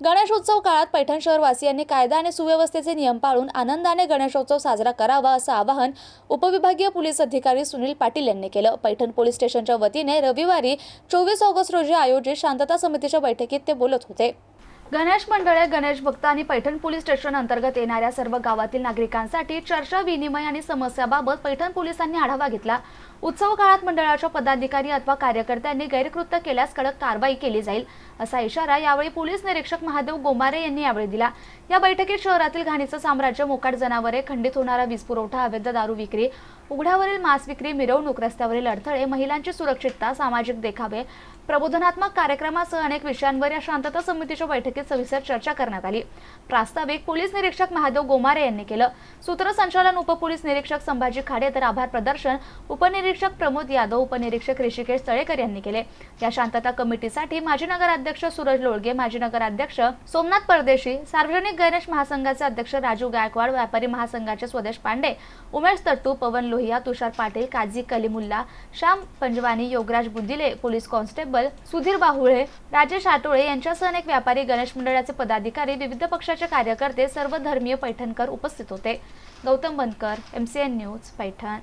गणेशोत्सव काळात पैठण शहरवासियांनी कायदा आणि सुव्यवस्थेचे नियम पाळून आनंदाने गणेशोत्सव साजरा करावा असं आवाहन उपविभागीय पोलीस अधिकारी सुनील पाटील यांनी केलं. पैठण पोलीस स्टेशनच्या वतीने रविवारी चोवीस ऑगस्ट रोजी आयोजित शांतता समितीच्या बैठकीत ते बोलत होते. गणेश मंडळे गणेश भक्त आणि पैठण पोलीस स्टेशन अंतर्गत येणाऱ्या सर्व गावातील नागरिकांसाठी चर्चा विनिमय आणि समस्याबाबत पैठण पोलिसांनी आढावा घेतला. उत्सव काळात मंडळाच्या पदाधिकारी अथवा कार्यकर्त्यांनी गैरकृत्य केल्यास कडक कारवाई केली जाईल असा इशारा यावेळी पोलीस निरीक्षक महादेव गोमारे यांनी यावेळी दिला. या बैठकीत शहरातील घाणीचं साम्राज्य मोकाट जनावरे खंडित होणारा वीज पुरवठा अवैध दारू विक्री उघड्यावरील मांस विक्री मिरवणूक रस्त्यावरील अडथळे महिलांची सुरक्षितता सामाजिक देखावे प्रबोधनात्मक कार्यक्रमासह अनेक विषयांवर या शांतता समितीच्या बैठकीत सविस्तर चर्चा करण्यात आली. प्रास्ताविक पोलीस निरीक्षक महादेव गोमारे यांनी केलं. सूत्रसंचालन उपपोलीस निरीक्षक संभाजी खाडे तर आभार प्रदर्शन उपनिरीक्षक प्रमोद यादव उपनिरीक्षक ऋषिकेश तळेकर यांनी केले. या शांतता कमिटीसाठी माजी नगराध्यक्ष सूरज लोळगे माजी नगराध्यक्ष सोमनाथ परदेशी सार्वजनिक गणेश महासंघाचे अध्यक्ष राजू गायकवाड व्यापारी महासंघाचे स्वदेश पांडे उमेश तट्टू पवन लोहिया तुषार पाटील काझी कलिमुल्ला श्याम पंजवानी योगराज बुंदिले पोलीस कॉन्स्टेबल सुधीर बाहुळे राजेश आटोळे यांच्यासह अनेक व्यापारी गणेश मंडळाचे पदाधिकारी विविध पक्षाचे कार्यकर्ते सर्व धर्मीय पैठणकर उपस्थित होते. Gautam Bankar MCN news Paithan.